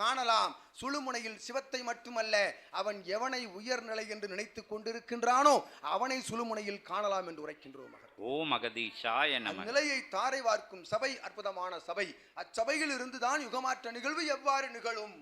காணலாம். சுழுமுனையில் சிவத்தை மட்டுமல்ல அவன் எவனை உயர்நிலை என்று நினைத்து கொண்டிருக்கின்றானோ அவனை சுழுமுனையில் காணலாம் என்று உரைக்கின்றோம் ஓம் அகதீஷாய நமக. நிலையை தாரை வார்க்கும் சபை அற்புதமான சபை. அச்சபையில் இருந்துதான் யுகமாற்ற நிகழ்வு எவ்வாறு நிகழும்?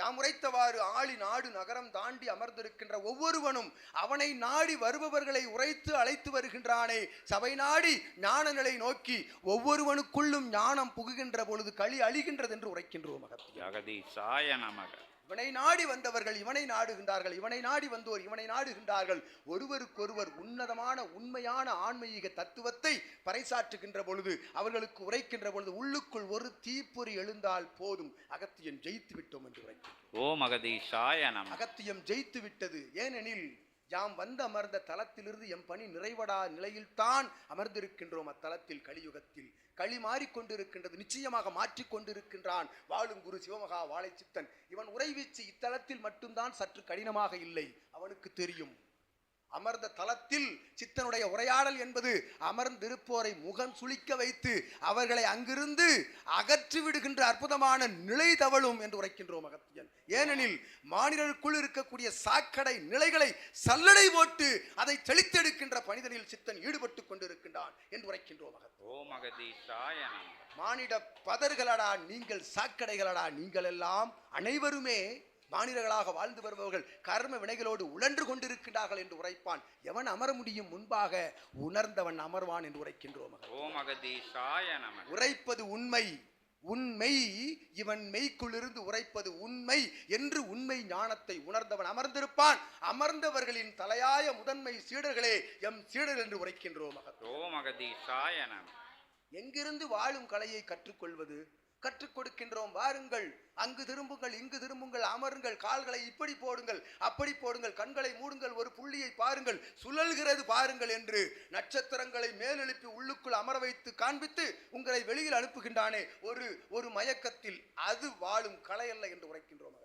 யாம் உரைத்தவாறு ஆளி நாடு நகரம் தாண்டி அமர்ந்திருக்கின்ற ஒவ்வொருவனும் அவனை நாடி வருபவர்களை உரைத்து அழைத்து வருகின்றானே. சபை நாடி ஞான நிலை நோக்கி ஒவ்வொருவனுக்குள்ளும் ஞானம் புகுகின்ற பொழுது களி அழிகின்றது என்று உரைக்கின்றோம் அகத்தியா அகதீஷாய நமக. இவனை நாடி வந்தவர்கள் இவனை நாடுகின்றார்கள். இவனை நாடி வந்தோர் இவனை நாடுகின்றார்கள். ஒருவருக்கொருவர் உன்னதமான உண்மையான ஆன்மீக தத்துவத்தை பறைசாற்றுகின்ற பொழுது அவர்களுக்கு உரைக்கின்ற பொழுது உள்ளுக்குள் ஒரு தீப்பொறி எழுந்தால் போதும். அகத்தியம் ஜெயித்து விட்டோம் என்று உரைக்கின்றோம் ஓம் அகதீஷாய அகத்தியம் ஜெயித்து விட்டது ஏனெனில் யாம் வந்து அமர்ந்த தலத்திலிருந்து எம் பணி நிறைவடா நிலையில்தான் அமர்ந்திருக்கின்றோம் அத்தலத்தில் கலியுகத்தில். களி மாறிக்கொண்டிருக்கின்றது நிச்சயமாக மாற்றிக்கொண்டிருக்கின்றான் வாழும் குரு சிவமகா வாழைச்சித்தன். இவன் உறைவீச்சு இத்தலத்தில் மட்டும்தான் சற்று கடினமாக இல்லை அவனுக்கு தெரியும். அமர்ந்த தலத்தில் சித்தனுடைய உரையாடல் என்பது அமர்ந்திருப்போரை முகம் சுளிக்க வைத்து அவர்களை அங்கிருந்து அகற்றி விடுகின்ற அற்புதமான நிலை தவழும் என்று உரைக்கின்றோம் அகத்தியன். ஏனெனில் மாநிலருக்குள் இருக்கக்கூடிய சாக்கடை நிலைகளை சல்லடை போட்டு அதை தெளித்தெடுக்கின்ற பணிதனில் சித்தன் ஈடுபட்டு கொண்டிருக்கின்றான் என்று உரைக்கின்றோம் ஓம் அகதீஷாய மானிட பதர்களடா நீங்கள் சாக்கடைகளடா நீங்கள் எல்லாம் அனைவருமே மாநிலர்களாக வாழ்ந்து வருபவர்கள் கர்ம வினைகளோடு உழன்று கொண்டிருக்கின்றார்கள் என்று உரைப்பான். எவன் அமர முடியும் முன்பாக உணர்ந்தவன் அமர்வான் என்று உரைக்கின்றோம் உரைப்பது உண்மை. உண்மை. இவன் மெய்க்குள்ளிருந்து உரைப்பது உண்மை என்று உண்மை ஞானத்தை உணர்ந்தவன் அமர்ந்திருப்பான். அமர்ந்தவர்களின் தலையாய முதன்மை சீடர்களே எம் சீடர் என்று உரைக்கின்றோம் எங்கிருந்து வாழும் கலையை கற்றுக்கொள்வது? கற்றுக் கொடுக்கின்றோம். வாருங்கள். அங்கு திரும்புங்கள் இங்கு திரும்புங்கள் அமருங்கள் கால்களை இப்படி போடுங்கள் அப்படி போடுங்கள் கண்களை மூடுங்கள் ஒரு புள்ளியை பாருங்கள் சுழல்கிறது பாருங்கள் என்று நட்சத்திரங்களை மேலெழுப்பி உள்ளுக்குள் அமர வைத்து காண்பித்து உங்களை வெளியில் அனுப்புகின்றானே. ஒரு ஒரு மயக்கத்தில் அது வாழும் கலை அல்ல என்று உரைக்கின்றோம்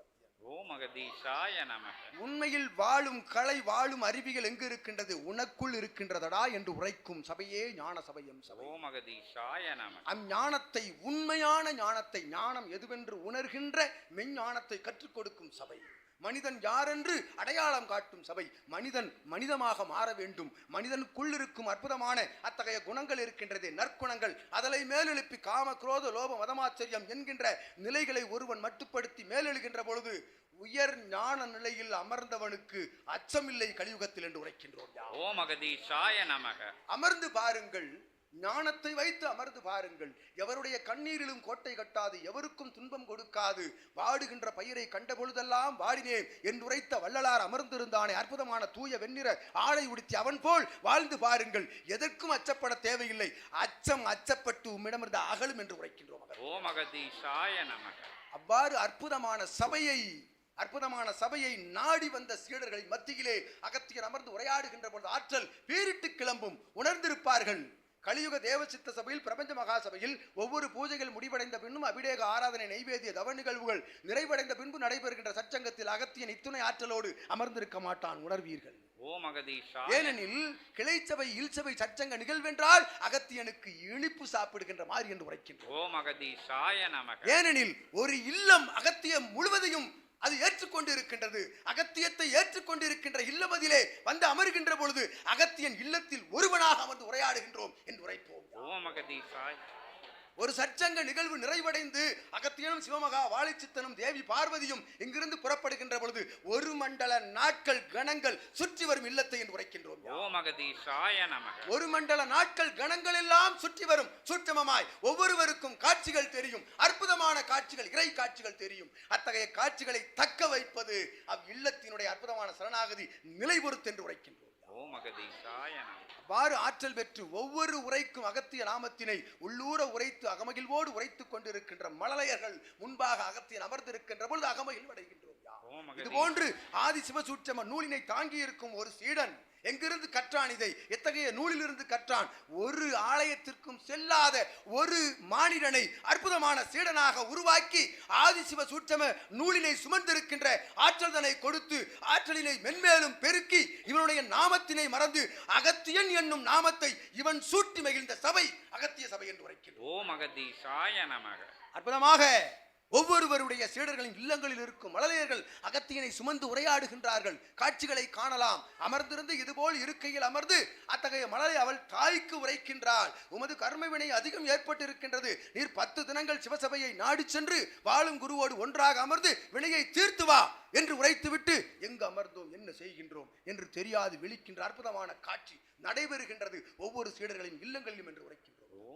உண்மையில் வாழும் கலை வாழும் அறிவியல் எங்கு இருக்கின்றது? உனக்குள் இருக்கின்றதடா என்று உரைக்கும் சபையே ஞான சபையம் சபை. ஓம் அகதீஷாய நமக. அஞ்ஞானத்தை உண்மையான ஞானத்தை ஞானம் எதுவென்று உணர்கின்ற மெஞ்ஞானத்தை கற்றுக் கொடுக்கும் சபை. மனிதன் யாரென்று அடையாளம் காட்டும் சபை. மனிதன் மனிதமாக மாற வேண்டும். மனிதனுக்குள் இருக்கும் அற்புதமான அத்தகைய குணங்கள் இருக்கின்றதே நற்குணங்கள். அதனை மேலெழுப்பி காம குரோத லோப மதமாச்சரியம் என்கின்ற நிலைகளை ஒருவன் மட்டுப்படுத்தி மேலெழுகின்ற பொழுது உயர் ஞான நிலையில் அமர்ந்தவனுக்கு அச்சமில்லை கலியுகத்தில் என்று உரைக்கின்றோம் நமக. அமர்ந்து பாருங்கள். ஞானத்தை வைத்து அமர்ந்து பாருங்கள். எவருடைய கண்ணீரிலும் கோட்டை கட்டாது எவருக்கும் துன்பம் கொடுக்காது. வாடுகின்ற பயிரை கண்ட பொழுதெல்லாம் வாடினேன். என்று உரைத்த வள்ளலார் அமர்ந்திருந்தானே. அற்புதமான தூய வெண்ணிற ஆடை உடுத்தி அவன் போல் வாழ்ந்து பாருங்கள். எதற்கும் அச்சப்பட தேவையில்லை. அச்சம் அச்சப்பட்டு உம்மிடமிருந்து அகலும் என்று உரைக்கின்றோம் அவ்வாறு அற்புதமான சபையை அற்புதமான சபையை நாடி வந்த சீடர்களின் மத்தியிலே அகத்தியர் அமர்ந்து உரையாடுகின்ற பொழுது ஆற்றல் பேரிட்டு கிளம்பும். உணர்ந்திருப்பார்கள். கலியுக தேவசித்த சபையில் பிரபஞ்ச மகா சபையில் ஒவ்வொரு பூஜைகள் முடிவடைந்த பின்னும் அபிடேக ஆராதனை நைவேத்திய தவ நிகழ்வுகள் நிறைவடைந்த பின்பு நடைபெறுகின்ற சச்சங்கத்தில் அகத்தியன் இத்துணை ஆற்றலோடு அமர்ந்திருக்க மாட்டான் உணர்வீர்கள். ஏனெனில் கிளைச்சபை இல்சபை சச்சங்க நிகழ்வென்றால் அகத்தியனுக்கு இனிப்பு சாப்பிடுகின்ற மாதிரி என்று உரைக்கின்றோம். ஏனெனில் ஒரு இல்லம் அகத்தியம் முழுவதையும் அது ஏற்றுக்கொண்டு இருக்கின்றது அகத்தியத்தை ஏற்றுக்கொண்டிருக்கின்ற இல்லமதிலே வந்து அமர்கின்ற பொழுது அகத்தியன் இல்லத்தில் ஒருவனாக அமர்ந்து உரையாடுகின்றோம் என்று உரைப்போம். ஓம் அகதீஷாய ஒரு சற்சங்க நிகழ்வு நிறைவடைந்து அகத்தியனும் சிவமகா வாழைச்சித்தனும் தேவி பார்வதியும் இங்கிருந்து புறப்படுகின்ற பொழுது ஒரு மண்டல நாட்கள் கணங்கள் சுற்றி வரும் இல்லத்தை என்று உரைக்கின்றோம். ஒரு மண்டல நாட்கள் கணங்கள் எல்லாம் சுற்றி வரும். சூட்சமமாய் ஒவ்வொருவருக்கும் காட்சிகள் தெரியும். அற்புதமான காட்சிகள் இறை காட்சிகள் தெரியும். அத்தகைய காட்சிகளை தக்க வைப்பது அவ் இல்லத்தினுடைய அற்புதமான சரணாகதி நிலை பொறுத்து என்று உரைக்கின்றோம். வாறு அவ்வாறு ஆற்றல் பெற்று ஒவ்வொரு உரைக்கும் அகத்திய நாமத்தினை உள்ளூர உரைத்து அகமகிழ்வோடு உரைத்துக் கொண்டிருக்கின்ற மழலையர்கள் முன்பாக அகத்தியன் அமர்ந்திருக்கின்ற பொழுது அகமகிழ்வடைகின்றோம். இது போன்று ஆதி சிவசூட்சம நூலினை தாங்கி இருக்கும் ஒரு சீடன் எங்கிருந்து கற்றான் இதை? எத்தகைய நூலிலிருந்து கற்றான்? ஒரு ஆலயத்திற்கும் செல்லாத ஒரு மானிடனை அற்புதமான சீடனாக உருவாக்கி ஆதிசிவ சூட்சம நூலினை சுமந்திருக்கின்ற ஆற்றல் தன்னை கொடுத்து ஆற்றலினை மென்மேலும் பெருக்கி இவனுடைய நாமத்தினை மறந்து அகத்தியன் என்னும் நாமத்தை இவன் சூட்டி மகிழ்ந்த சபை அகத்திய சபை என்று ஓம் நமக. அற்புதமாக ஒவ்வொருவருடைய சீடர்களின் இல்லங்களில் இருக்கும் மழலையர்கள் அகத்தியனை சுமந்து உரையாடுகின்றார்கள். காட்சிகளை காணலாம். அமர்ந்திருந்து இதுபோல் இருக்கையில் அமர்ந்து அத்தகைய மழலை அவள் தாய்க்கு உரைக்கின்றாள். உமது கர்மவினை அதிகம் ஏற்பட்டிருக்கின்றது. நீர் பத்து தினங்கள் சிவசபையை நாடி சென்று வாழும் குருவோடு ஒன்றாக அமர்ந்து வினையை தீர்த்து வா என்று உரைத்துவிட்டு எங்கு அமர்ந்தோம்? என்ன செய்கின்றோம்? என்று தெரியாது விழிக்கின்ற அற்புதமான காட்சி நடைபெறுகின்றது ஒவ்வொரு சீடர்களின் இல்லங்களிலும் என்று உரைக்கின்றோம்.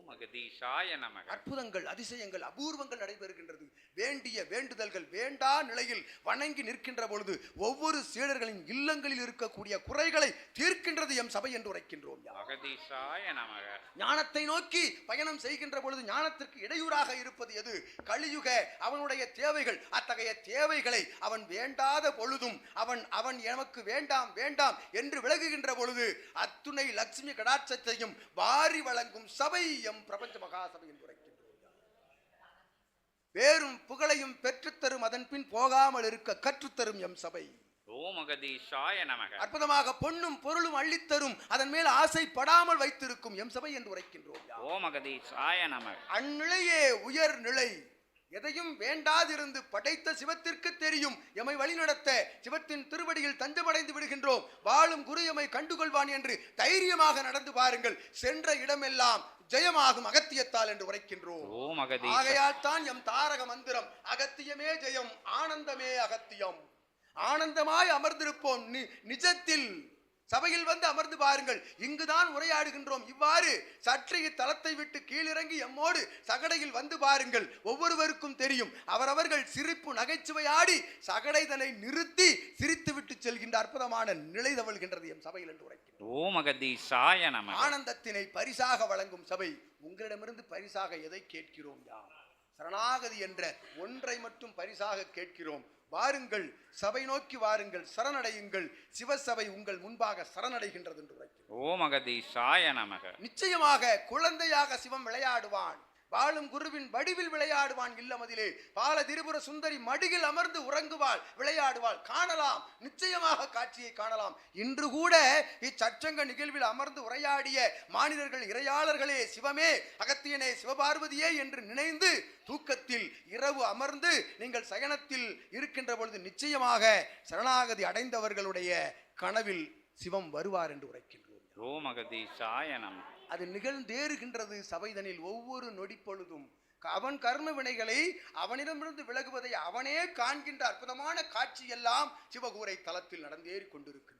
ஓம் அகதீஷாய நமக. அற்புதங்கள் அதிசயங்கள் அபூர்வங்கள் நடைபெறுகின்றது. வேண்டிய வேண்டுதல்கள் வேண்டா நிலையில் வணங்கி நிற்கின்ற பொழுது ஒவ்வொரு சீடர்களின் இல்லங்களில் இருக்கக்கூடிய குறைகளை தீர்க்கின்றது எம் சபை என்று உரைக்கின்றோம். யா. அகதீஷாய நமக. ஞானத்தை நோக்கி பயணம் செய்கின்ற பொழுது ஞானத்திற்கு இடையூறாக இருப்பது எது? கலியுக அவனுடைய தேவைகள் அத்தகைய தேவைகளை அவன் வேண்டாத பொழுதும் அவன் அவன் எமக்கு வேண்டாம் வேண்டாம் என்று விலகுகின்ற பொழுது அத்துணை லட்சுமி கடாட்சத்தையும் வாரி வழங்கும் சபை எம் பிரபஞ்ச மகாசபை என்று உரைக்கின்றோம் பேரும் புகழையும் பெற்றுத்தரும் அதன் பின் போகாமல் இருக்க கற்றுத்தரும் எம் சபை. அற்புதமாக பொன்னும் பொருளும் அள்ளித்தரும் அதன் மேல் ஆசைப்படாமல் வைத்திருக்கும் எம் சபை என்று உரைக்கின்றோம். நமக. அந்நிலையே உயர் நிலை எதையும் வேண்டாதிருந்து படைத்த சிவத்திற்கு தெரியும். எமை வழிநடத்த சிவத்தின் திருவடியில் தஞ்சமடைந்து விடுகின்றோம். வாழும் குரு எமை கண்டுகொள்வான் என்று தைரியமாக நடந்து பாருங்கள். சென்ற இடமெல்லாம் ஜெயமாகும் அகத்தியத்தால் என்று உரைக்கின்றோம். ஆகையால் தான் எம் தாரக மந்திரம் அகத்தியமே ஜெயம் ஆனந்தமே அகத்தியம். ஆனந்தமாய் அமர்ந்திருப்போம் நிஜத்தில். சபையில் வந்து அமர்ந்து பாருங்கள். இங்குதான் உரையாடுகின்றோம். இவ்வாறு சற்று இத்தலத்தை விட்டு கீழிறங்கி எம்மோடு சகடையில் வந்து பாருங்கள். ஒவ்வொருவருக்கும் தெரியும். அவரவர்கள் சிரிப்பு நகைச்சுவையாடி சகடைதனை நிறுத்தி சிரித்து விட்டு செல்கின்ற அற்புதமான நிலை தவழ்கின்றது எம் சபையில் என்று நமக. ஆனந்தத்தினை பரிசாக வழங்கும் சபை உங்களிடமிருந்து பரிசாக எதை கேட்கிறோம் யார்? சரணாகதி என்ற ஒன்றை மட்டும் பரிசாக கேட்கிறோம். வாருங்கள் சபை நோக்கி வாருங்கள் சரணடையுங்கள். சிவசபை உங்கள் முன்பாக சரணடைகின்றது என்று ஓம் அகதீஷாய நமக. நிச்சயமாக குழந்தையாக சிவம் விளையாடுவான். வாழும் குருவின் வடிவில் விளையாடுவான் இல்லமதிலே. பால திரிபுர சுந்தரி மடியில் அமர்ந்து உறங்குவாள் விளையாடுவாள். காணலாம். நிச்சயமாக காட்சியை காணலாம். இன்று கூட இச்சச்சங்க நிகழ்வில் அமர்ந்து உரையாடிய மாநிலர்கள் இறையாளர்களே சிவமே அகத்தியனே சிவபார்வதியே என்று நினைந்து தூக்கத்தில் இரவு அமர்ந்து நீங்கள் சயனத்தில் இருக்கின்ற பொழுது நிச்சயமாக சரணாகதி அடைந்தவர்களுடைய கனவில் சிவம் வருவார் என்று உரைக்கின்றோம். ரோமகதி சாயனம் அது நிகழ்ந்தேறுகின்றது சபைதனில் ஒவ்வொரு நொடி பொழுதும் அவன் கர்ம வினைகளை அவனிடமிருந்து விலகுவதை அவனே காண்கின்ற அற்புதமான காட்சியெல்லாம் சிவகூரை தலத்தில் நடந்தேறி கொண்டிருக்கின்றது.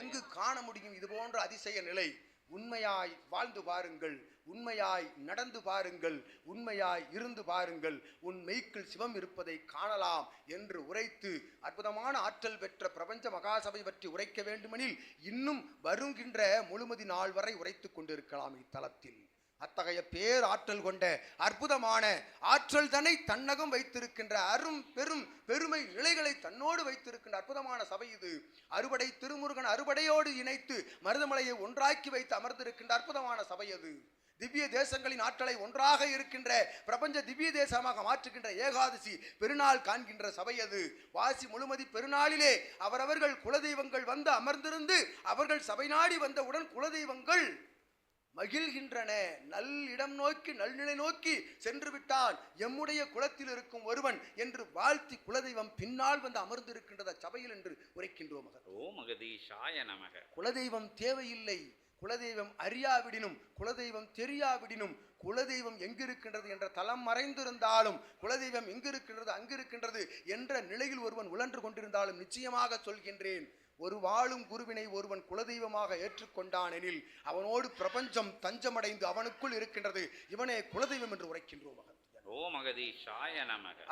எங்கு காண முடியும் இது போன்ற அதிசய நிலை? உண்மையாய் வாழ்ந்து பாருங்கள் உண்மையாய் நடந்து பாருங்கள் உண்மையாய் இருந்து பாருங்கள் உன் மெய்க்குள் சிவம் இருப்பதை காணலாம் என்று உரைத்து அற்புதமான ஆற்றல் பெற்ற பிரபஞ்ச மகாசபை பற்றி உரைக்க வேண்டுமெனில் இன்னும் வருகின்ற முழுமதி நாள் வரை உரைத்துக் கொண்டிருக்கலாம் இத்தலத்தில். அத்தகைய பேர் ஆற்றல் கொண்ட அற்புதமான ஆற்றல் தன்னை தன்னகம் வைத்திருக்கின்ற அரும் பெரும் பெருமை நிலைகளை தன்னோடு வைத்திருக்கின்ற அற்புதமான சபை இது. அறுபடை திருமுருகன் அறுபடையோடு இணைத்து மருதமலையை ஒன்றாக்கி வைத்து அமர்ந்திருக்கின்ற அற்புதமான சபை அது. திவ்ய தேசங்களின் ஆற்றலை ஒன்றாக இருக்கின்ற பிரபஞ்ச திவ்ய தேசமாக மாற்றுகின்ற ஏகாதசி பெருநாள் காண்கின்ற சபை அது. வாசி முழுமதி பெருநாளிலே அவரவர்கள் குலதெய்வங்கள் வந்து அமர்ந்திருந்து அவர்கள் சபை நாடி வந்தவுடன் குலதெய்வங்கள் மகிழ்கின்றன. நல் இடம் நோக்கி நல்நிலை நோக்கி சென்று விட்டான். எம்முடைய குலத்தில் இருக்கும் ஒருவன் என்று வாழ்த்தி குலதெய்வம் பின்னால் வந்து அமர்ந்திருக்கின்றது சபையில் என்று உரைக்கின்றோம் மகன் ஓம் அகதீஷாய நமக. குலதெய்வம் தேவையில்லை. குலதெய்வம் அறியாவிடினும் குலதெய்வம் தெரியாவிடினும் குலதெய்வம் எங்கிருக்கின்றது என்ற தலம் மறைந்திருந்தாலும் குலதெய்வம் எங்கிருக்கின்றது அங்கிருக்கின்றது என்ற நிலையில் ஒருவன் உழன்று கொண்டிருந்தாலும் நிச்சயமாக சொல்கின்றேன். ஒரு வாழும் குருவினை ஒருவன் குலதெய்வமாக ஏற்றுக்கொண்டான் எனில் அவனோடு பிரபஞ்சம் தஞ்சமடைந்து அவனுக்குள் இருக்கின்றது. இவனே குலதெய்வம் என்று உரைக்கின்றோம் மகன்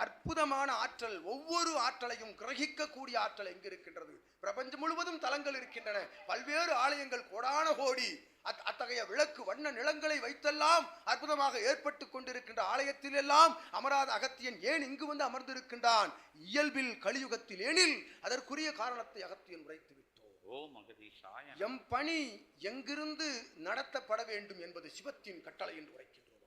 அற்புதமான ஆற்றல் ஒவ்வொரு ஆற்றலையும் கிரகிக்கக்கூடிய ஆற்றல் எங்கு இருக்கின்றது பிரபஞ்சம் முழுவதும் தலங்கள் இருக்கின்றன. பல்வேறு ஆலயங்கள் கோடான கோடி. அத்தகைய விளக்கு வண்ண நிலங்களை வைத்தெல்லாம் அற்புதமாக ஏற்பட்டு கொண்டிருக்கின்ற ஆலயத்தில் எல்லாம் அமராத அகத்தியன் ஏன் இங்கு வந்து அமர்ந்திருக்கின்றான்? இயல்பில் கலியுகத்தில் எனில் அதற்குரிய காரணத்தை அகத்தியன் உரைத்து விட்டோம். எம் பணி எங்கிருந்து நடத்தப்பட வேண்டும் என்பது சிவத்தின் கட்டளை என்று உரைக்கின்றோம்.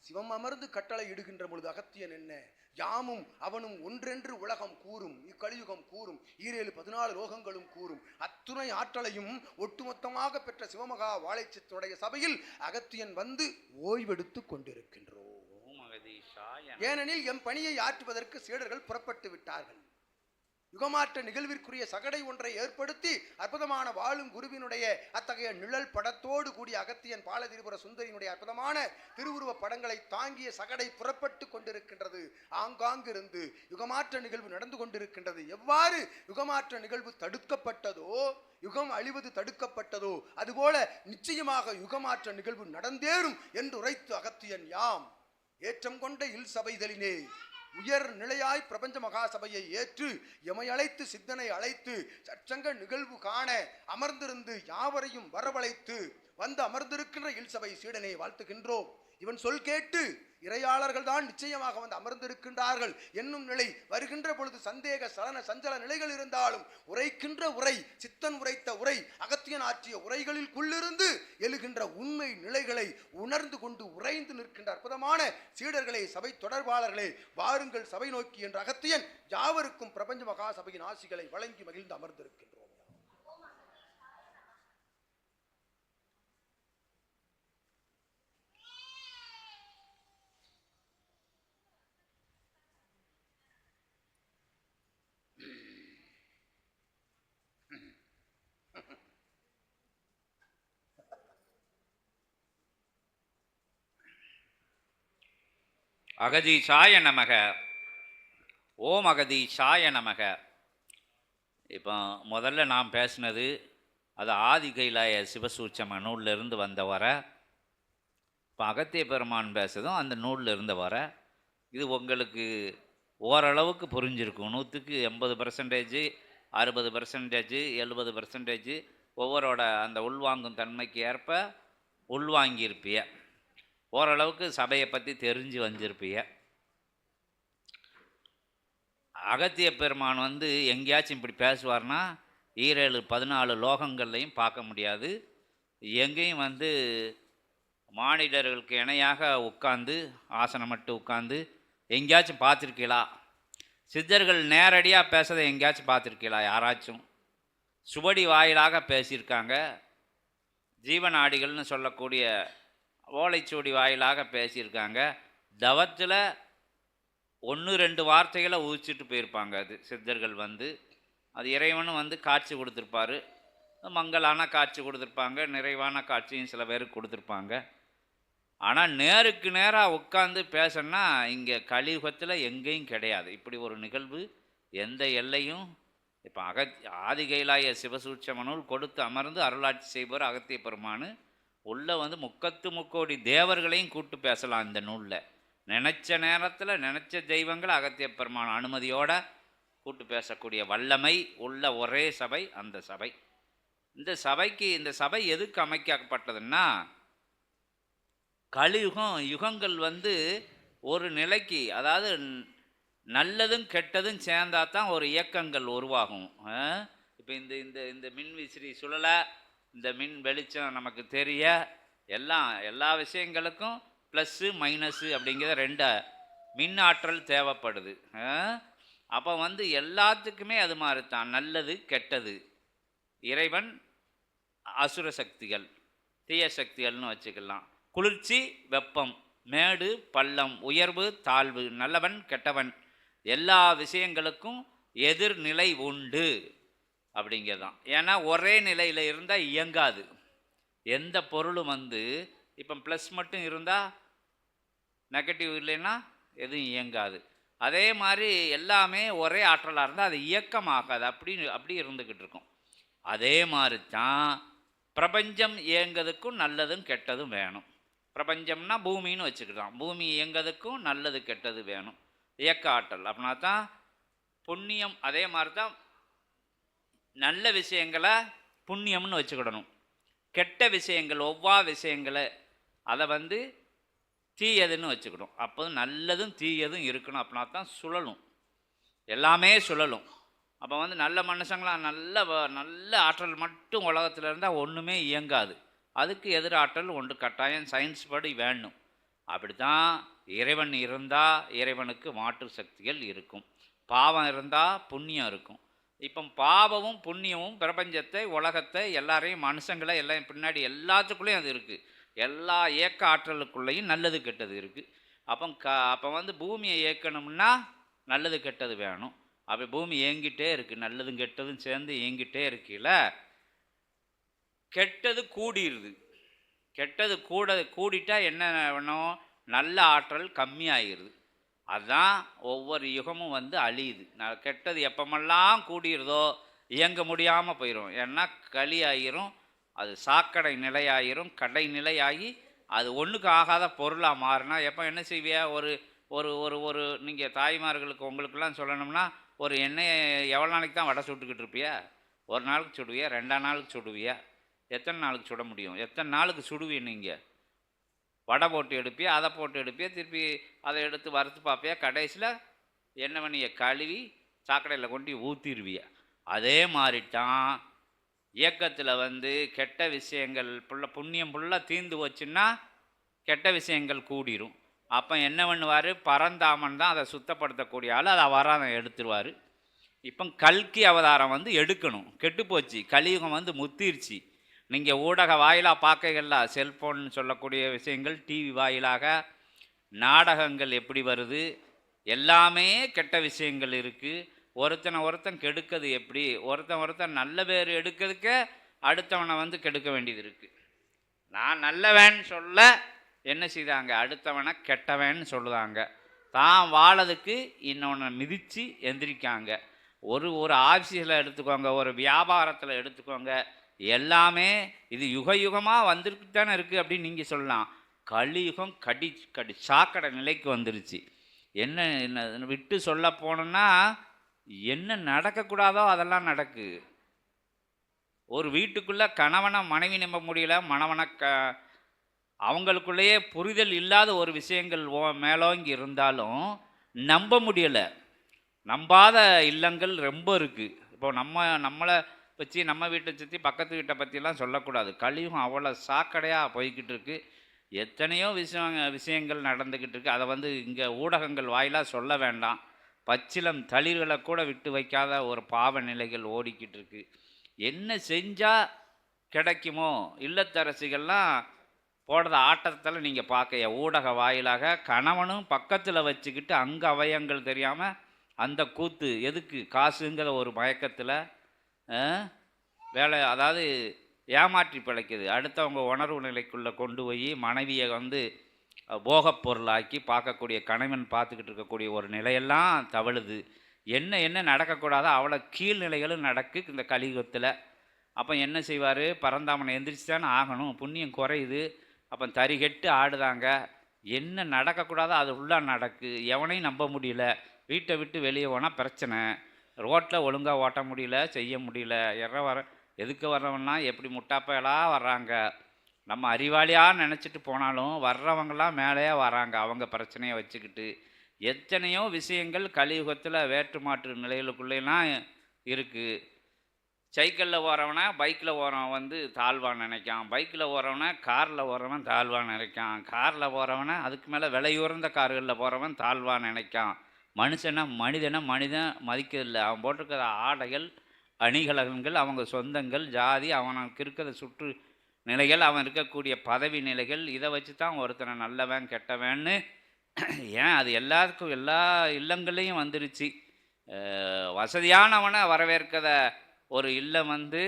சிவம் அமர்ந்து கட்டளை இடுகின்ற பொழுது அகத்தியன் என்ன? யாமும் அவனும் ஒன்றென்று உலகம் கூறும் இக்கலியுகம் கூறும் ஈரேழு பதினாலு லோகங்களும் கூறும். அத்துணை ஆற்றலையும் ஒட்டுமொத்தமாக பெற்ற சிவமகா வாழைச்சத்துடைய சபையில் அகத்தியன் வந்து ஓய்வெடுத்துக் கொண்டிருக்கின்றோம். ஏனெனில் எம் பணியை ஆற்றுவதற்கு சீடர்கள் புறப்பட்டு விட்டார்கள். யுகமாற்ற நிகழ்விற்குரிய சகடை ஒன்றை ஏற்படுத்தி அற்புதமான வாழும் குருவினுடைய அத்தகைய நிழல் படத்தோடு கூடிய அகத்தியன் பாலதிரிபுர சுந்தரியினுடைய அற்புதமான திருவுருவ படங்களை தாங்கிய சகடை புறப்பட்டு கொண்டிருக்கின்றது. ஆங்காங்கிருந்து யுகமாற்ற நிகழ்வு நடந்து கொண்டிருக்கின்றது. எவ்வாறு யுகமாற்ற நிகழ்வு தடுக்கப்பட்டதோ யுகம் அழிவது தடுக்கப்பட்டதோ அதுபோல நிச்சயமாக யுகமாற்ற நிகழ்வு நடந்தேறும் என்று உரைத்து அகத்தியன் யாம் ஏற்றம் கொண்ட இல் சபைதலினே உயர் நிலையாய் பிரபஞ்ச மகாசபையை ஏற்று எமை அழைத்து சித்தனை அழைத்து சற்சங்க நிகழ்வு காண அமர்ந்திருந்து யாவரையும் வரவழைத்து வந்து அமர்ந்திருக்கின்ற இல்சபை சீடனை வாழ்த்துகின்றோம். இவன் சொல் கேட்டு இறையாளர்கள் தான் நிச்சயமாக வந்து அமர்ந்திருக்கின்றார்கள். என்னும் நிலை வருகின்ற பொழுது சந்தேக சலன சஞ்சல நிலைகள் இருந்தாலும் உரைக்கின்ற உரை சித்தன் உரைத்த உரை அகத்தியன் ஆற்றிய உரைகளுக்குள்ளிருந்து எழுகின்ற உண்மை நிலைகளை உணர்ந்து கொண்டு உறைந்து நிற்கின்ற அற்புதமான சீடர்களே சபை தொடர்பாளர்களே வாருங்கள் சபை நோக்கி என்ற அகத்தியன் யாவருக்கும் பிரபஞ்ச மகா சபையின் ஆசிகளை வழங்கி மகிழ்ந்து அமர்ந்திருக்கின்றோம். அகதீஷாய நமக. ஓம் அகதீஷாய நமக. இப்போ முதல்ல நாம் பேசினது அது ஆதி கைலாய சிவசூச்சம நூல்லிருந்து வந்த வர. இப்போ அகத்திய பெருமான் பேசுதும் அந்த நூலில் இருந்த வர. இது உங்களுக்கு ஓரளவுக்கு புரிஞ்சிருக்கும். நூற்றுக்கு எண்பது பர்சன்டேஜ் அறுபது பர்சன்டேஜ் எழுபது பர்சன்டேஜ் ஒவ்வொருவோட அந்த உள்வாங்கும் தன்மைக்கு ஏற்ப உள்வாங்கியிருப்பிய. ஓரளவுக்கு சபையை பற்றி தெரிஞ்சு வந்திருப்பிய. அகத்திய பெருமான் வந்து எங்கேயாச்சும் இப்படி பேசுவார்னா ஈரேழு பதினாலு லோகங்கள்லையும் பார்க்க முடியாது. எங்கேயும் வந்து மானிடர்களுக்கு இணையாக உட்காந்து ஆசனம் மட்டும் உட்காந்து எங்கேயாச்சும் பார்த்துருக்கீங்களா சித்தர்கள் நேரடியாக பேசுறதை எங்கேயாச்சும் பார்த்துருக்கீங்களா யாராச்சும்? சுவடி வாயிலாக பேசியிருக்காங்க. ஜீவநாடிகள்னு சொல்லக்கூடிய ஓலைச்சுவடி வாயிலாக பேசியிருக்காங்க. தவத்தில் ஒன்று ரெண்டு வார்த்தைகளை ஊச்சிட்டு போயிருப்பாங்க அது. சித்தர்கள் வந்து அது இறைவனும் வந்து காட்சி கொடுத்துருப்பாரு. மங்களான காட்சி கொடுத்துருப்பாங்க நிறைவான காட்சியும் சில பேருக்கு கொடுத்துருப்பாங்க. ஆனால் நேருக்கு நேராக உட்காந்து பேசணுன்னா இங்கே கலியுகத்தில் எங்கேயும் கிடையாது. இப்படி ஒரு நிகழ்வு எந்த எல்லையும் இப்போ அக ஆதிகைலாய சிவசூட்சமனுள் கொடுத்து அமர்ந்து அருளாட்சி செய்பவர் அகத்திய பெருமானு உள்ளே வந்து முக்கத்து முக்கோடி தேவர்களையும் கூப்பிட்டு பேசலாம் இந்த நூலில். நினச்ச நேரத்தில் நினச்ச தெய்வங்களை அகத்திய பெருமான அனுமதியோட கூட்டு பேசக்கூடிய வல்லமை உள்ள ஒரே சபை அந்த சபை. இந்த சபைக்கு இந்த சபை எதுக்கு அமைக்கப்பட்டதுன்னா கலியுகம் யுகங்கள் வந்து ஒரு நிலைக்கு அதாவது நல்லதும் கெட்டதும் சேர்ந்தா தான் ஒரு இயக்கங்கள் உருவாகும். இப்போ இந்த இந்த இந்த மின் விசிறி சுழலை இந்த மின் வெளிச்சம் நமக்கு தெரிய எல்லாம் எல்லா விஷயங்களுக்கும் ப்ளஸ்ஸு மைனஸு அப்படிங்கிற ரெண்டு மின் ஆற்றல் தேவைப்படுது அப்போ வந்து எல்லாத்துக்குமே அது மாதிரி தான் நல்லது கெட்டது. இறைவன் அசுர சக்திகள் தீய சக்திகள்னு வச்சுக்கலாம். குளிர்ச்சி வெப்பம் மேடு பள்ளம் உயர்வு தாழ்வு நல்லவன் கெட்டவன். எல்லா விஷயங்களுக்கும் எதிர்நிலை உண்டு. அப்படிங்கிறதான். ஏன்னா ஒரே நிலையில் இருந்தால் இயங்காது. எந்த பொருளும் வந்து இப்போ ப்ளஸ் மட்டும் இருந்தால் நெகட்டிவ் இல்லைன்னா எதுவும் இயங்காது. அதே மாதிரி எல்லாமே ஒரே ஆற்றலாக இருந்தால் அது இயக்கமாகாது. அப்படி அப்படி இருந்துக்கிட்டு இருக்கும். அதே மாதிரி தான் பிரபஞ்சம் இயங்கிறதுக்கும் நல்லதும் கெட்டதும் வேணும். பிரபஞ்சம்னா பூமின்னு வச்சுக்கிட்டான் பூமி இயங்கிறதுக்கும் நல்லது கெட்டது வேணும். இயக்க ஆற்றல். அப்படின்னா தான் புண்ணியம் அதே மாதிரி தான் நல்ல விஷயங்களை புண்ணியம்னு வச்சுக்கிடணும். கெட்ட விஷயங்கள் ஒவ்வா விஷயங்களை அதை வந்து தீயதுன்னு வச்சுக்கணும் அப்போ நல்லதும் தீயதும் இருக்கணும் அப்படின்னா தான் சுழலும். எல்லாமே சுழலும். அப்போ வந்து நல்ல மனுஷங்களாம் நல்ல வ- நல்ல ஆற்றல் மட்டும் உலகத்தில் இருந்தால் ஒன்றுமே இயங்காது. அதுக்கு எதிர் ஆற்றல் ஒன்று கட்டாயம் சயின்ஸ் படி வேணும். அப்படி தான் இறைவன் இருந்தால் இறைவனுக்கு மாற்று சக்திகள் இருக்கும். பாவம் இருந்தால் புண்ணியம் இருக்கும். இப்போ பாவமும் புண்ணியமும் பிரபஞ்சத்தை உலகத்தை எல்லாரையும் மனுஷங்களை எல்லாம் பின்னாடி எல்லாத்துக்குள்ளேயும் அது இருக்குது எல்லா இயக்க ஆற்றலுக்குள்ளேயும் நல்லது கெட்டது இருக்குது அப்போ க அப்போ வந்து பூமியை இயக்கணும்னா நல்லது கெட்டது வேணும். அப்போ பூமி இயங்கிட்டே இருக்குது நல்லதும் கெட்டதும் சேர்ந்து இயங்கிட்டே இருக்குல்ல கெட்டது கூடிடுது கெட்டது கூட கூடிட்டால் என்ன வேணும்? நல்ல ஆற்றல் கம்மியாகிடுது அதான் ஒவ்வொரு யுகமும் வந்து அழியுது. நான் கெட்டது எப்பமெல்லாம் கூடியிருதோ இயங்க முடியாமல் போயிடும் ஏன்னா களி ஆகிரும் அது சாக்கடை நிலையாயிரும் கடை நிலையாகி அது ஒன்றுக்கு ஆகாத பொருளாக மாறினா எப்போ என்ன செய்வியா? ஒரு ஒரு ஒரு ஒரு நீங்கள் தாய்மார்களுக்கு உங்களுக்கெல்லாம் சொல்லணும்னா ஒரு எண்ணெயை எவ்வளோ நாளைக்கு தான் வடை சுட்டுக்கிட்டு இருப்பியா? ஒரு நாளுக்கு சுடுவியா? ரெண்டாம் நாளுக்கு சுடுவியா? எத்தனை நாளுக்கு சுட முடியும்? எத்தனை நாளுக்கு சுடுவீங்க நீங்கள் வடை போட்டு எடுப்பியா அதை போட்டு எடுப்பியா திருப்பி அதை எடுத்து வறுத்து பார்ப்பியா கடைசியில் எண்ணெய் மணியை கழுவி சாக்கடையில் கொண்டு ஊற்றிடுவியா அதே மாதிரி தான் இயக்கத்தில் வந்து கெட்ட விஷயங்கள் புள்ள புண்ணியம் ஃபுல்லாக தீர்ந்து போச்சுன்னா கெட்ட விஷயங்கள் கூடிரும். அப்போ என்ன பண்ணுவார் பரந்தாமன் தான் அதை சுத்தப்படுத்தக்கூடிய ஆள் அதை அவராதம் எடுத்துருவார். இப்போ கல்கி அவதாரம் வந்து எடுக்கணும். கெட்டுப்போச்சு கலியுகம் வந்து முத்திருச்சு. நீங்கள் ஊடக வாயிலாக பார்க்கல செல்ஃபோன் சொல்லக்கூடிய விஷயங்கள் டிவி வாயிலாக நாடகங்கள் எப்படி வருது எல்லாமே கெட்ட விஷயங்கள் இருக்குது ஒருத்தனை ஒருத்தன் கெடுக்கிறது எப்படி ஒருத்தன் ஒருத்தன் நல்ல பேர் எடுக்கிறதுக்கே அடுத்தவனை வந்து கெடுக்க வேண்டியது இருக்குது நான் நல்லவன் சொல்ல என்ன செய்தாங்க அடுத்தவனை கெட்டவன் சொல்லுதாங்க. தான் வாழதுக்கு இன்னொன்று மிதித்து எந்திரிக்காங்க. ஒரு ஒரு ஆஃபீஸில் எடுத்துக்கோங்க ஒரு வியாபாரத்தில் எடுத்துக்கோங்க. எல்லாமே இது யுக யுகமாக வந்துருக்கு தானே இருக்குது அப்படின்னு நீங்கள் சொல்லலாம். கலியுகம் கடி கடி சாக்கடை நிலைக்கு வந்துருச்சு. என்ன என்ன விட்டு சொல்ல போனோம்னா என்ன நடக்கக்கூடாதோ அதெல்லாம் நடக்கு. ஒரு வீட்டுக்குள்ளே கணவனை மனைவி நம்ப முடியல மணவனை க அவங்களுக்குள்ளேயே புரிதல் இல்லாத ஒரு விஷயங்கள் ஓ மேலோங்கி இருந்தாலும் நம்ப முடியலை. நம்பாத இல்லங்கள் ரொம்ப இருக்குது இப்போ நம்ம நம்மளை வச்சு நம்ம வீட்டை சுற்றி பக்கத்து வீட்டை பற்றிலாம் சொல்லக்கூடாது. கழிவும் அவ்வளோ சாக்கடையாக போய்கிட்டு இருக்குது எத்தனையோ விஷயம் விஷயங்கள் நடந்துக்கிட்டு இருக்குது அதை வந்து இங்கே ஊடகங்கள் வாயிலாக சொல்ல வேண்டாம். பச்சிலம் தளிர்களை கூட விட்டு வைக்காத ஒரு பாவ நிலைகள் ஓடிக்கிட்டு இருக்கு. என்ன செஞ்சால் கிடைக்குமோ? இல்லத்தரசிகள்லாம் போடுற ஆட்டத்தில் நீங்கள் பார்க்க ஊடக வாயிலாக கணவனும் பக்கத்தில் வச்சுக்கிட்டு அங்கே அவயங்கள் தெரியாமல் அந்த கூத்து எதுக்கு? காசுங்கிற ஒரு மயக்கத்தில் வேலை அதாவது ஏமாற்றி பிழைக்குது. அடுத்தவங்க உணர்வு நிலைக்குள்ளே கொண்டு போய் மனைவியை வந்து போகப் பொருளாக்கி பார்க்கக்கூடிய கணவன் பார்த்துக்கிட்டு இருக்கக்கூடிய ஒரு நிலையெல்லாம் தவழுது. என்ன என்ன நடக்கக்கூடாதோ அவ்வளோ கீழ்நிலைகளும் நடக்கு இந்த கலியுகத்தில். அப்போ என்ன செய்வார்? பரந்தாமனை எந்திரிச்சு தானே ஆகணும். புண்ணியம் குறையுது. அப்போ தறிகெட்டு ஆடுதாங்க. என்ன நடக்கக்கூடாதோ அது உள்ளே நடக்கு. எவனையும் நம்ப முடியல. வீட்டை விட்டு வெளியே போனால் பிரச்சனை. ரோட்டில் ஒழுங்காக ஓட்ட முடியல செய்ய முடியல. எற வர எதுக்கு வர்றவன்னா எப்படி முட்டாப்பையலாக வர்றாங்க? நம்ம அறிவாளியாக நினச்சிட்டு போனாலும் வர்றவங்களாம் மேலேயே வராங்க அவங்க பிரச்சனையை வச்சுக்கிட்டு. எத்தனையோ விஷயங்கள் கலியுகத்தில் வேற்று மாற்று நிலைகளுக்குள்ளேலாம் இருக்குது சைக்கிளில் போகிறவன பைக்கில் ஓறவன் வந்து தாழ்வான் நினைக்கான். பைக்கில் போகிறவன காரில் போகிறவன் தாழ்வான் நினைக்கான். காரில் போகிறவன அதுக்கு மேலே விலையுறந்த கார்களில் போகிறவன் தாழ்வான் நினைக்கான். மனுஷனை மனிதனை மனிதன் மதிக்கிறதில்ல அவன் போட்டிருக்கிற ஆடைகள் அணிகலகங்கள் அவங்க சொந்தங்கள் ஜாதி அவனுக்கு இருக்கிற சுற்று நிலைகள் அவன் இருக்கக்கூடிய பதவி நிலைகள் இதை வச்சு தான் ஒருத்தனை நல்லவன் கெட்டவன்னு. ஏன்? அது எல்லாருக்கும் எல்லா இல்லங்கள்லேயும் வந்துருச்சு. வசதியானவனை வரவேற்கத ஒரு இல்லம் வந்து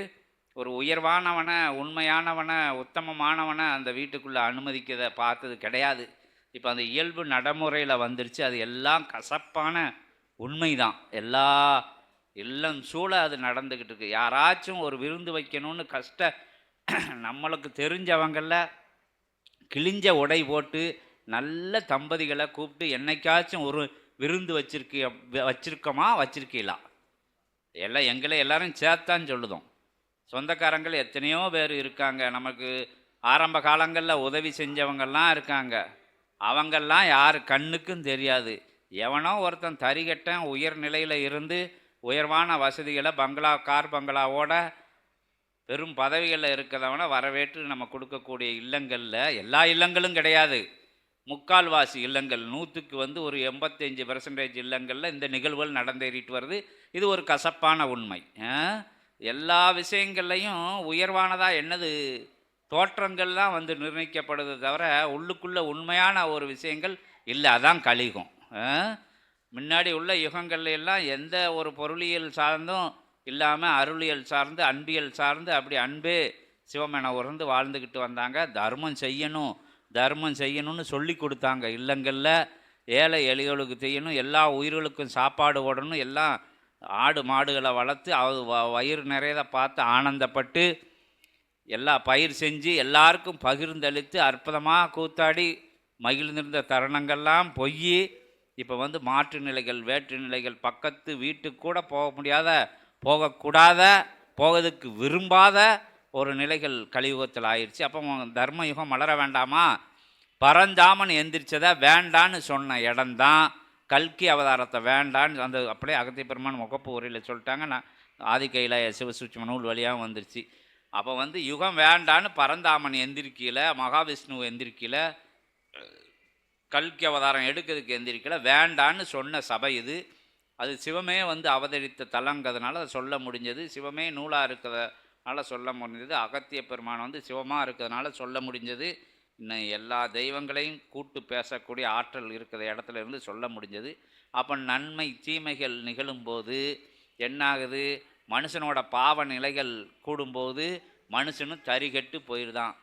ஒரு உயர்வானவனை உண்மையானவனை உத்தமமானவனை அந்த வீட்டுக்குள்ளே அனுமதிக்கிறத பார்த்தது கிடையாது. இப்போ அந்த இயல்பு நடைமுறையில் வந்துருச்சு. அது எல்லாம் கசப்பான உண்மைதான். எல்லா எல்லாம் சூழ அது நடந்துக்கிட்டு இருக்கு. யாராச்சும் ஒரு விருந்து வைக்கணும்னு கஷ்ட நம்மளுக்கு தெரிஞ்சவங்களில் கிழிஞ்ச உடை போட்டு நல்ல தம்பதிகளை கூப்பிட்டு என்னைக்காச்சும் ஒரு விருந்து வச்சிருக்க வச்சிருக்கோமா? வச்சிருக்கீங்களா எல்லாம் எங்களை எல்லாரும் சேர்த்தான்னு சொல்லுதோம். சொந்தக்காரங்கள் எத்தனையோ பேர் இருக்காங்க. நமக்கு ஆரம்ப காலங்களில் உதவி செஞ்சவங்கள்லாம் இருக்காங்க. அவங்கெல்லாம் யார்? கண்ணுக்கும் தெரியாது. எவனோ ஒருத்தன் தரிகட்டன் உயர் நிலையில் இருந்து உயர்வான வசதிகளை பங்களா கார் பங்களாவோட பெரும் பதவிகளில் இருக்கிறவனை வரவேற்று நம்ம கொடுக்கக்கூடிய இல்லங்களில் எல்லா இல்லங்களும் கிடையாது. முக்கால்வாசி இல்லங்கள் நூற்றுக்கு வந்து ஒரு எண்பத்தஞ்சு பர்சன்டேஜ் இல்லங்களில் இந்த நிகழ்வுகள் நடந்தேறிட்டு வருது. இது ஒரு கசப்பான உண்மை. எல்லா விஷயங்கள்லையும் உயர்வானதாக என்னது? தோற்றங்கள் தான் வந்து நிர்ணயிக்கப்படுது தவிர உள்ளுக்குள்ளே உண்மையான ஒரு விஷயங்கள் இல்லை. அதான் கலியுகம் முன்னாடி உள்ள யுகங்கள்ல எல்லாம் எந்த ஒரு பொருளியல் சார்ந்தும் இல்லாமல் அருளியல் சார்ந்து அன்பியல் சார்ந்து அப்படி அன்பே சிவமென உறந்து வாழ்ந்துக்கிட்டு வந்தாங்க. தர்மம் செய்யணும் தர்மம் செய்யணும்னு சொல்லி கொடுத்தாங்க. இல்லங்களில் ஏழை எளிகளுக்கு செய்யணும் எல்லா உயிர்களுக்கும் சாப்பாடு ஓடணும் எல்லாம் ஆடு மாடுகளை வளர்த்து அது வ- வயிறு நிறையதை பார்த்து ஆனந்தப்பட்டு எல்லா பயிர் செஞ்சு எல்லாருக்கும் பகிர்ந்தளித்து அற்புதமாக கூத்தாடி மகிழ்ந்திருந்த தருணங்கள்லாம் பொய் இப்போ வந்து மாற்று நிலைகள் வேற்று நிலைகள் பக்கத்து வீட்டுக்கு கூட போக முடியாத போகக்கூடாத போகிறதுக்கு விரும்பாத ஒரு நிலைகள் கலியுகத்தில் ஆயிடுச்சு. அப்போ தர்ம யுகம் மலர வேண்டாமா? பரந்தாமன் எந்திரிச்சதை வேண்டான்னு சொன்ன இடம்தான். கல்கி அவதாரத்தை வேண்டான்னு அந்த அப்படியே அகத்திய பெருமான் முகப்பு உரையில் சொல்லிட்டாங்க. நான் ஆதிக்கையில் சிவசூட்சம நூல் வழியாகவும் வந்துருச்சு. அப்போ வந்து யுகம் வேண்டான்னு பரந்தாமன் எந்திரிக்கல மகாவிஷ்ணு எந்திரிக்கல கல்கி அவதாரம் எடுக்கிறதுக்கு எந்திரிக்கல வேண்டான்னு சொன்ன சபை இது. அது சிவமே வந்து அவதரித்த தலங்கிறதுனால அதை சொல்ல முடிஞ்சது. சிவமே நூலாக இருக்கிறதுனால சொல்ல முடிஞ்சது. அகத்திய பெருமான் வந்து சிவமாக இருக்கிறதுனால சொல்ல முடிஞ்சது. இன்னும் எல்லா தெய்வங்களையும் கூட்டு பேசக்கூடிய ஆற்றல் இருக்கிற இடத்துல இருந்து சொல்ல முடிஞ்சது. அப்போ நன்மை தீமைகள் நிகழும்போது என்னாகுது? மனுஷனோட பாவ நிலைகள் கூடும்போது மனுஷனும் தரிகட்டு போயிடுதான்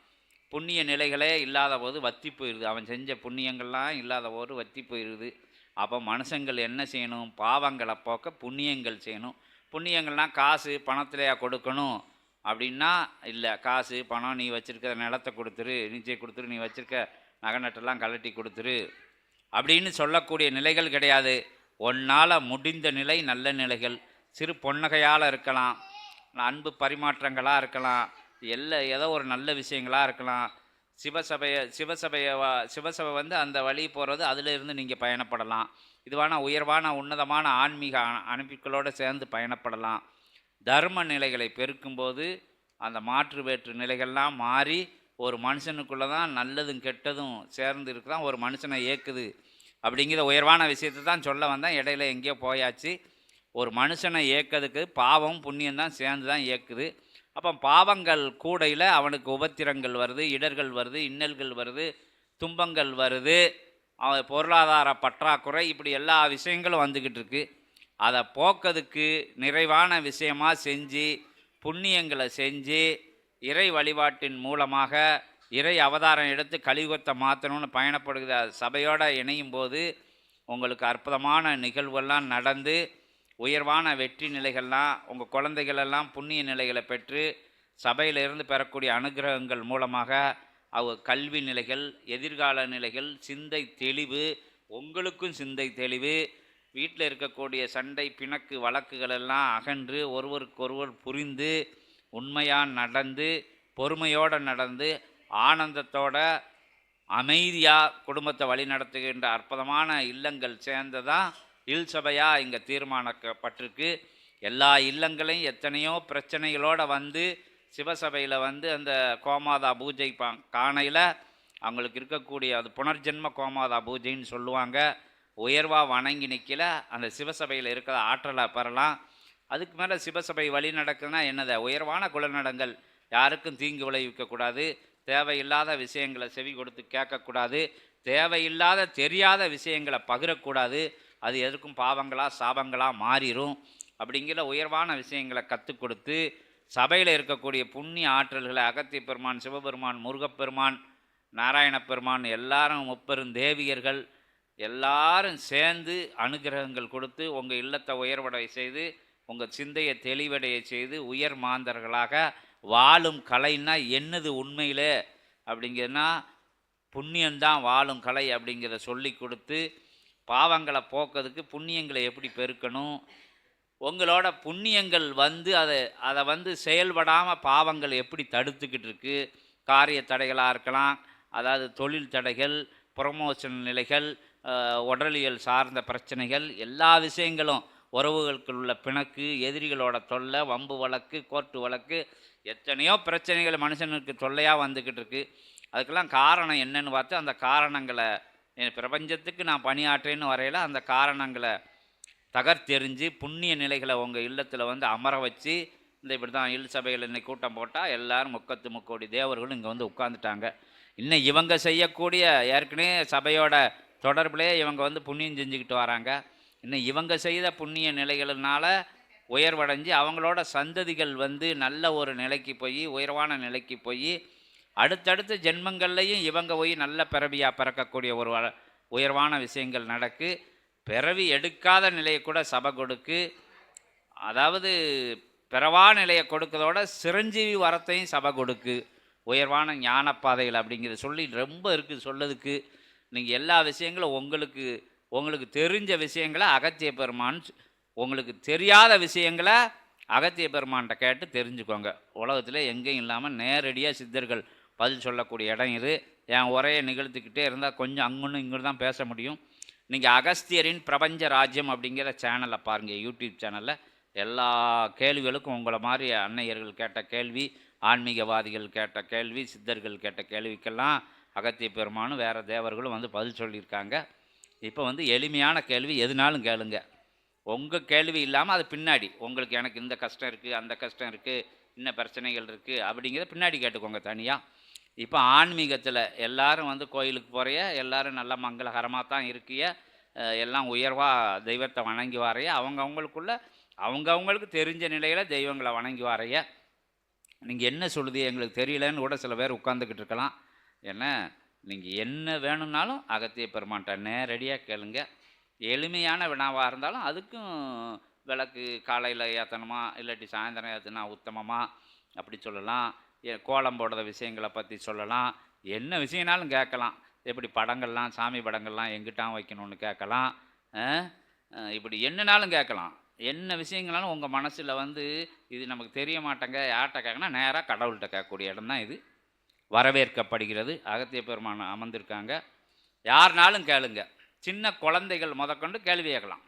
புண்ணிய நிலைகளே இல்லாத போது வத்தி போயிடுது அவன் செஞ்ச புண்ணியங்கள்லாம் இல்லாத போது வத்தி போயிடுது அப்போ மனுஷங்கள் என்ன செய்யணும்? பாவங்களை போக்க புண்ணியங்கள் செய்யணும். புண்ணியங்கள்லாம் காசு பணத்திலையா கொடுக்கணும்? அப்படின்னா இல்லை காசு பணம் நீ வச்சுருக்க நிலத்தை கொடுத்துரு. நீச்சை கொடுத்துரு. நீ வச்சுருக்க நகை நட்டெல்லாம் கழட்டி கொடுத்துரு. அப்படின்னு சொல்லக்கூடிய நிலைகள் கிடையாது. ஒன்னால் முடிந்த நிலை நல்ல நிலைகள். சிறு பொன்னகையால் இருக்கலாம் அன்பு பரிமாற்றங்களாக இருக்கலாம் எல்லா ஏதோ ஒரு நல்ல விஷயங்களாக இருக்கலாம். சிவசபையை சிவசபையை சிவசபை வந்து அந்த வழி போகிறது அதிலிருந்து நீங்கள் பயணப்படலாம். இதுவான உயர்வான உன்னதமான ஆன்மீக அனுப்பிக்களோடு சேர்ந்து பயணப்படலாம். தர்ம நிலைகளை பெருக்கும்போது அந்த மாற்று வேற்று நிலைகள்லாம் மாறி ஒரு மனுஷனுக்குள்ளே தான் நல்லதும் கெட்டதும் சேர்ந்து இருக்குதான் ஒரு மனுஷனை இயக்குது அப்படிங்கிற உயர்வான விஷயத்தை தான் சொல்ல வந்தேன். இடையில எங்கேயோ போயாச்சு. ஒரு மனுஷனை இயக்கிறதுக்கு பாவம் புண்ணியம் தான் சேர்ந்து தான் இயக்குது அப்போ பாவங்கள் கூடையில் அவனுக்கு உபத்திரங்கள் வருது இடர்கள் வருது இன்னல்கள் வருது துன்பங்கள் வருது. அவன் பொருளாதார பற்றாக்குறை இப்படி எல்லா விஷயங்களும் வந்துக்கிட்டு இருக்கு. அதை போக்கிறதுக்கு நிறைவான விஷயமாக செஞ்சு புண்ணியங்களை செஞ்சு இறை வழிபாட்டின் மூலமாக இறை அவதாரம் எடுத்து கலியுகத்தை மாற்றணும்னு பயணப்படுகிற சபையோடு இணையும் போது உங்களுக்கு அற்புதமான நிகழ்வுகள்லாம் நடந்து உயர்வான வெற்றி நிலைகள்லாம் உங்கள் குழந்தைகளெல்லாம் புண்ணிய நிலைகளை பெற்று சபையிலிருந்து பெறக்கூடிய அனுகிரகங்கள் மூலமாக அவங்க கல்வி நிலைகள் எதிர்கால நிலைகள் சிந்தை தெளிவு உங்களுக்கும் சிந்தை தெளிவு வீட்டில் இருக்கக்கூடிய சண்டை பிணக்கு வழக்குகள் எல்லாம் அகன்று ஒருவருக்கொருவர் புரிந்து உண்மையாக நடந்து பொறுமையோடு நடந்து ஆனந்தத்தோட அமைதியாக குடும்பத்தை வழி நடத்துகின்ற அற்புதமான இல்லங்கள் சேர்ந்ததான் இல் சபையாக இங்கே தீர்மானிக்கப்பட்டிருக்கு. எல்லா இல்லங்களையும் எத்தனையோ பிரச்சனைகளோடு வந்து சிவசபையில் வந்து அந்த கோமாதா பூஜை பா காணையில் அவங்களுக்கு இருக்கக்கூடிய அது புனர்ஜென்ம கோமாதா பூஜைன்னு சொல்லுவாங்க. உயர்வாக வணங்கி நிற்கல அந்த சிவசபையில் இருக்கிற ஆற்றலை பெறலாம். அதுக்கு மேலே சிவசபை வழி நடக்குதுன்னா என்னது? உயர்வான குலநடங்கள் யாருக்கும் தீங்கு விளைவிக்கக்கூடாது தேவையில்லாத விஷயங்களை செவி கொடுத்து கேட்கக்கூடாது. தேவையில்லாத தெரியாத விஷயங்களை பகிரக்கூடாது. அது எதற்கும் பாவங்களாக சாபங்களாக மாறிடும் அப்படிங்கிற உயர்வான விஷயங்களை கற்றுக் கொடுத்து சபையில் இருக்கக்கூடிய புண்ணிய ஆற்றல்களை அகத்திய பெருமான் சிவபெருமான் முருகப்பெருமான் நாராயணப் பெருமான் எல்லாரும் முப்பெரும் தேவியர்கள் எல்லாரும் சேர்ந்து அனுகிரகங்கள் கொடுத்து உங்கள் இல்லத்தை உயர்வடை செய்து உங்கள் சிந்தையை தெளிவடைய செய்து உயர் மாந்தர்களாக வாழும் கலைன்னா என்னது உண்மையிலே? அப்படிங்கிறதுனா புண்ணியந்தான் வாழும் கலை அப்படிங்கிறத சொல்லி கொடுத்து பாவங்களை போக்கிறதுக்கு புண்ணியங்களை எப்படி பெருக்கணும்? உங்களோட புண்ணியங்கள் வந்து அதை அதை வந்து செயல்படாமல் பாவங்கள் எப்படி தடுத்துக்கிட்டு இருக்கு? காரிய தடைகளாக இருக்கலாம் அதாவது தொழில் தடைகள் ப்ரொமோஷன் நிலைகள் உடலியல் சார்ந்த பிரச்சனைகள் எல்லா விஷயங்களும் உறவுகளுக்குள்ள உள்ள பிணக்கு எதிரிகளோட தொல்லை வம்பு வழக்கு கோர்ட்டு வழக்கு எத்தனையோ பிரச்சனைகள் மனுஷனுக்கு தொல்லையாக வந்துக்கிட்டு இருக்குது அதுக்கெல்லாம் காரணம் என்னன்னு பார்த்து அந்த காரணங்களை என் பிரபஞ்சத்துக்கு நான் பணியாற்றேன்னு வரையில் அந்த காரணங்களை தகர்த்தெறிஞ்சு புண்ணிய நிலைகளை உங்கள் இல்லத்தில் வந்து அமர வச்சு இந்த இப்படி தான் இல் சபையில் இன்னைக்கு கூட்டம் போட்டால் எல்லாரும் முக்கத்து முக்கோடி தேவர்களும் இங்கே வந்து உட்காந்துட்டாங்க இன்னும் இவங்க செய்யக்கூடிய ஏற்கனவே சபையோட தொடர்பிலே இவங்க வந்து புண்ணியம் செஞ்சுக்கிட்டு வராங்க. இன்னும் இவங்க செய்த புண்ணிய நிலைகளினால உயர்வடைஞ்சு அவங்களோட சந்ததிகள் வந்து நல்ல ஒரு நிலைக்கு போய் உயர்வான நிலைக்கு போய் அடுத்தடுத்த ஜென்மங்கள்லையும் இவங்க போய் நல்ல பிறவியாக பிறக்கக்கூடிய ஒரு வ- உயர்வான விஷயங்கள் நடக்கு. பிறவி எடுக்காத நிலையை கூட சபை கொடுக்கு. அதாவது பிறவா நிலையை கொடுக்கதோட சிரஞ்சீவி வரத்தையும் சபை கொடுக்கு. உயர்வான ஞானப்பாதைகள் அப்படிங்கிறது சொல்லி ரொம்ப இருக்குது சொல்லதுக்கு. நீங்கள் எல்லா விஷயங்களும் உங்களுக்கு உங்களுக்கு தெரிஞ்ச விஷயங்களை அகத்திய பெருமான் உங்களுக்கு தெரியாத விஷயங்களை அகத்திய பெருமான்கிட்ட கேட்டு தெரிஞ்சுக்கோங்க. உலகத்தில் எங்கேயும் இல்லாமல் நேரடியாக சித்தர்கள் பதில் சொல்லக்கூடிய இடம் இது. என் உரையை நிகழ்த்திக்கிட்டே இருந்தால் கொஞ்சம் அங்கொன்று இங்கே தான் பேச முடியும். நீங்கள் அகஸ்தியரின் பிரபஞ்ச ராஜ்யம் அப்படிங்கிற சேனலை பாருங்கள் யூடியூப் சேனலில் எல்லா கேள்விகளுக்கும் உங்களை மாதிரி அன்னையர்கள் கேட்ட கேள்வி ஆன்மீகவாதிகள் கேட்ட கேள்வி சித்தர்கள் கேட்ட கேள்விக்கெல்லாம் அகத்திய பெருமானும் வேறு தேவர்களும் வந்து பதில் சொல்லியிருக்காங்க. இப்போ வந்து எளிமையான கேள்வி எதுனாலும் கேளுங்க. உங்கள் கேள்வி இல்லாமல் அது பின்னாடி உங்களுக்கு எனக்கு இந்த கஷ்டம் இருக்குது அந்த கஷ்டம் இருக்குது இன்ன பிரச்சனைகள் இருக்குது அப்படிங்கிறத பின்னாடி கேட்டுக்கோங்க தனியாக இப்போ ஆன்மீகத்தில் எல்லாரும் வந்து கோயிலுக்கு போகிறைய எல்லாரும் நல்லா மங்களகரமாக தான் இருக்கிய? எல்லாம் உயர்வாக தெய்வத்தை வணங்கி வரைய? அவங்கவுங்களுக்குள்ள அவங்கவுங்களுக்கு தெரிஞ்ச நிலையில் தெய்வங்களை வணங்கி வரைய? நீங்கள் என்ன சொல்லுது? எங்களுக்கு தெரியலன்னு கூட சில பேர் உட்காந்துக்கிட்டு இருக்கலாம். என்ன? நீங்கள் என்ன வேணும்னாலும் அகத்திய பெருமான்ட்ட நேரடியாக கேளுங்க. எளிமையான வினாவாக இருந்தாலும் அதுக்கும் விளக்கு காலையில் ஏற்றணுமா இல்லாட்டி சாயந்தரம் ஏற்றினா உத்தமமாக அப்படி சொல்லலாம். கோலம் போடுற விஷயங்களை பற்றி சொல்லலாம். என்ன விஷயம்னாலும் கேட்கலாம். எப்படி படங்கள்லாம் சாமி படங்கள்லாம் எங்கிட்டான் வைக்கணும்னு கேட்கலாம். இப்படி என்னனாலும் கேட்கலாம். என்ன விஷயங்களாலும் உங்கள் மனசில் வந்து இது நமக்கு தெரிய மாட்டேங்க. யார்கிட்ட கேட்கனா நேராக கடவுள்கிட்ட கேட்கக்கூடிய இடம் தான் இது. வரவேற்கப்படுகிறது. அகத்திய பெருமான் அமர்ந்திருக்காங்க. யாருனாலும் கேளுங்க. சின்ன குழந்தைகள் முதற்கொண்டு கேள்வி கேட்கலாம்.